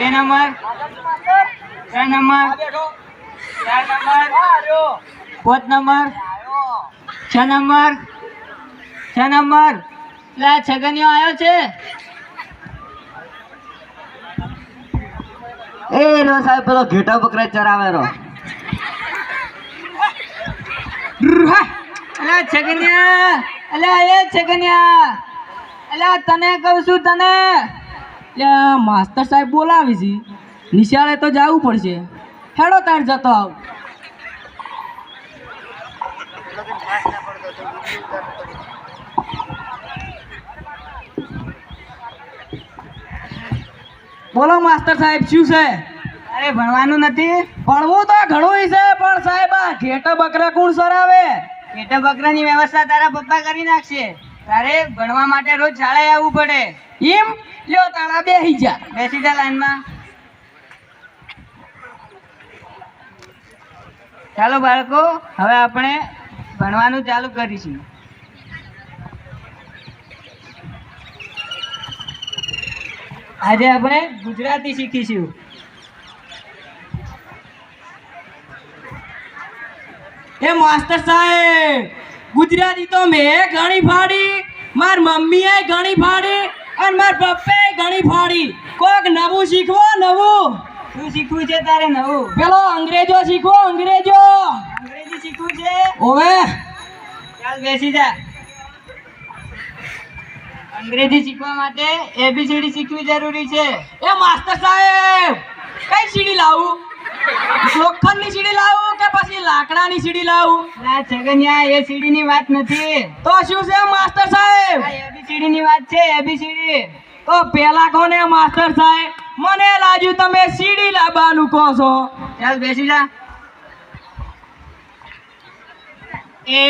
બે નંબર. ત્રણ નંબર. ચાર નંબર. પાંચ નંબર. છ નંબર. છ નંબર. એટલે આ છગનિયો આવ્યો છે? એ લો સાહેબ પેલો ઘેટા બકરા ચરાવે રો. અલા છગનિયા. અલા એ છગનિયા. અલા તને કહું છું તને. એટલે માસ્તર સાહેબ બોલાવી છે. નિશાળે તો જવું પડશે. હેડો તાર જતો આવ. બોલો માસ્તર સાહેબ શું છે? અરે ભણવાનું નથી. ભણવું તો ઘણું છે પણ સાહેબ આ ઘેટા બકરા કોણ સરાવે? પેટા બકરાની વ્યવસ્થા તારા પપ્પા કરી નાખશે. તારે ભણવા માટે રોજ શાળાએ આવવું પડે. એમ? લ્યો તારા બેહી જા. બેસી જા લાઈનમાં. ચાલો બાળકો હવે આપણે ભણવાનું ચાલુ કરીશું. આજે આપણે ગુજરાતી શીખીશું. એ માસ્ટર સાહેબ ગુજરાતી તો મેં ઘણી ફાડી. માર મમ્મીએ ઘણી ફાડી અને માર પપ્પે ઘણી ફાડી. કોક નવું શીખવો નવું. શું શીખવું છે તારે નવું? પેલો અંગ્રેજો શીખવો અંગ્રેજો. અંગ્રેજી શીખવું છે? ઓવે. ચાલ બેસી જા. અંગ્રેજી શીખવા માટે એબીસીડી શીખવી જરૂરી છે. એ માસ્ટર સાહેબ કઈ સીડી લાવું? લોખંડની સીડી લાવું કે પછી લાકડાની સીડી લાવું? ના છગનિયા એ સીડી ની વાત નથી. તો શું છે માસ્ટર સાહેબ? આ એબીસીડી ની વાત છે એબીસીડી તો પેલા કોને માસ્ટર સાહેબ? મને લાજ્યું તમે સીડી લાવવાનું કહો છો. ચાલ બેસી જા. એ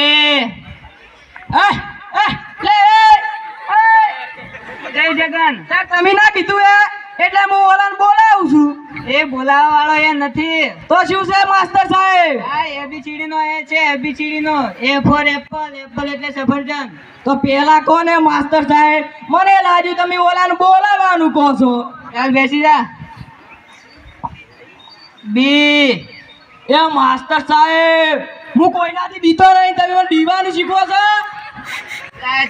એ, એ, લે, એ, એ. જય જગન. તમે ના કીધું એ? એટલે હું ઓલાને બોલાવું છું. એ બોલાવા વાળો એ નથી. તો શું છે માસ્ટર સાહેબ? આ એબીસીડી નો એ છે એબીસીડી નો એ ફોર એપલ એપલ એટલે સફરજન. તો પેલા કોને માસ્ટર સાહેબ? મને લાજુ તમે ઓલાને બોલાવવાનું કહો છો. ચાલ બેસી જા. બી એ માસ્ટર સાહેબ હું કોઈનાથી બીતો નહીં તમે મને દીવાનું શીખવો છો?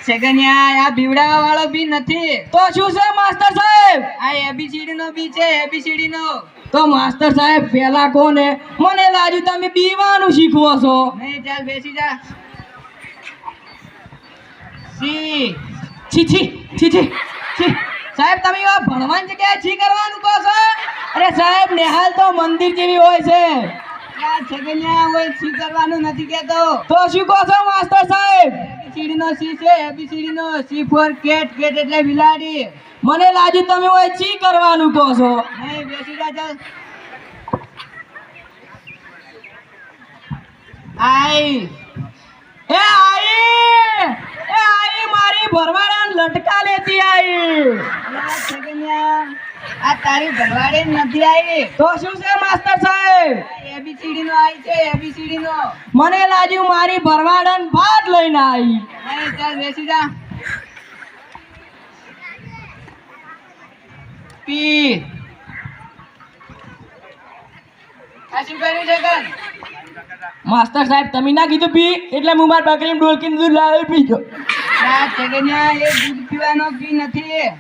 છગનિયા આ બીવડાવા વાળો બી નથી. તો શું છે માસ્ટર સાહેબ? આ એબીસીડી નો બી છે એબીસીડી નો. તો માસ્ટર સાહેબ પેલા કોને મને લાજુ તમે બીવાનું શીખવો છો. નહીં ચાલ બેસી જા. સી. છી છી છી છી છી. સાહેબ તમે આ ભણવાની જગ્યાએ છી કરવાનું કહો છો? અરે સાહેબ નેહાલ તો મંદિર જેવી હોય છે. આ છગનિયા હોય સી કરવાનું નથી કેતો તો શું કહો છો માસ્ટર સાહેબ? એબીસીડી નો સી છે? એબીસીડી નો સી ફોર કેટ? કેટ એટલે બિલાડી. મને લાગ્યું તમે ઓય ચી કરવાનું કહો છો. નહીં બેસી જા ચાલ. આઈ. એ આઈ. એ આઈ મારી ભરવાડાને લટકા લેતી આવી આ તારી ભરવાડે નથી આવી. તો શું છે માસ્ટર સાહેબ? એબીસીડી નો આવી છે એબીસીડી નો મને લાગ્યું મારી ભરવાડન ભાત લઈને આવી. નહીં ચાલ બેસી જા. પી. આ શું કર્યું છે કન માસ્ટર સાહેબ તમે ના કીધું પી? એટલે હું મારા બકરીને ડોલકીને દૂધ લાવી પી નથી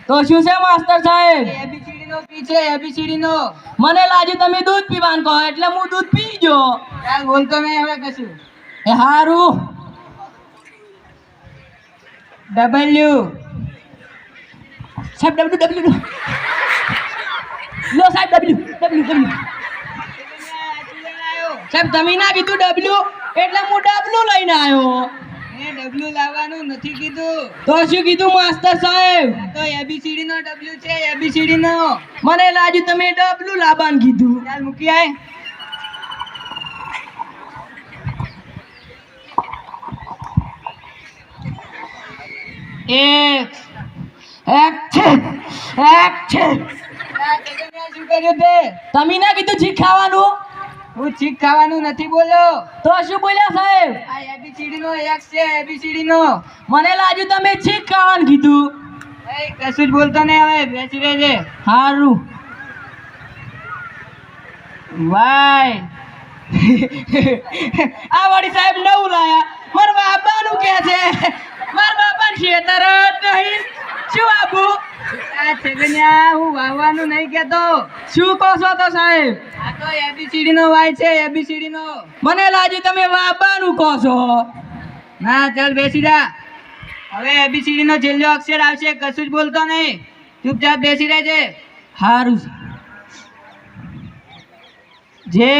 તો શું છે માસ્ટર સાહેબ? એબીસીડી નો પી છે એબીસીડી નો. મને લાગ્યું તમે દૂધ પીવાનું કહો એટલે હું દૂધ પીજો જો બોલતો નહીં હવે કશું. એ હારું. ડબલ્યુ સાહેબ ડબલ્યુ ડબલ્યુ લો સાહેબ ડબલ્યુ ડબલ્યુ ડબલ્યુ સાહેબ તમે ના કીધું ડબલ્યુ એટલે હું ડબલ્યુ લઈને આવ્યો. મેં ડબલ્યુ લાવવાનું નથી કીધું. તો શું કીધું માસ્ટર સાહેબ? તો એબીસીડી નો ડબલ્યુ છે એબીસીડી નો. મને લાજુ તમે ડબલ્યુ લાવવાનું કીધું. ચાલ મૂકી આય. એક એક છે. એક છે. શું કર્યું તે. તમે ના કીધું શીખાવાનું ખાવાનું હું ચીક ખાવાનું નથી બોલ્યો. તો શું બોલ્યા સાહેબ? આ એબીસીડી નો એક છે એબીસીડી નો મને લાગ્યું તમે ચીક ખાવાનું કીધું. એ કશું જ બોલતો નહીં હવે બેસી રહેજે. હારું. વાય આ વાળી સાહેબ નવું લાયા. મારા બાપાનું કે છે. મારા બાપા ખેતર નહીં. શું આબુ? આ છગનિયા હું વાવવાનું નહીં કેતો શું કહો છો તો સાહેબ? આ તો એબીસીડી નો વાય છે એબીસીડી નો મને લાગે તમે વાવવાનું કહો છો. ના ચાલ બેસી જા. હવે એબીસીડી નો છેલ્લો અક્ષર આવશે કશું જ બોલતો નહીં. ચૂપચાપ બેસી રહેજે. સારું એ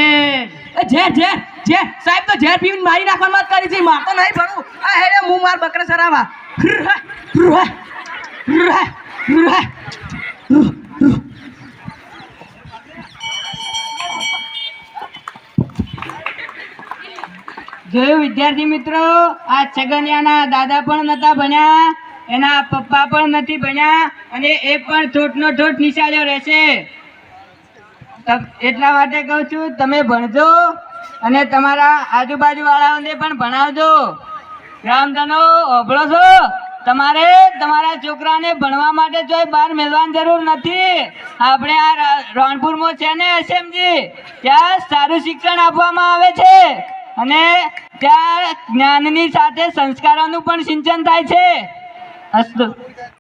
ઝેર ઝેર ઝેર. સાહેબ તો ઝેર પીવીને મારી નાખવાની વાત કરી છે. માર તો નહીં ભણું. આ હેડે હું માર બકરા સરાવા. જોયું, વિદ્યાર્થી મિત્રો, આ છગનિયાના દાદા પણ નતા ભણ્યા, એના પપ્પા પણ નથી ભણ્યા, અને એ પણ ઠોઠનો ઠોઠ નિશાળો રહેશે. એટલા માટે કહું છું, તમે ભણજો, અને તમારા આજુબાજુ વાળાઓને પણ ભણાવજો. રામધનો, ઓભળો છો? તમારે તમારા છોકરાને ભણવા માટે જોઈ બહાર મેળવાની જરૂર નથી. આપણે આ રણપુરમાં છે ને એસએમજી ત્યાં સારું શિક્ષણ આપવામાં આવે છે. અને ત્યાં જ્ઞાનની સાથે સંસ્કારોનું પણ સિંચન થાય છે. અસ્તુ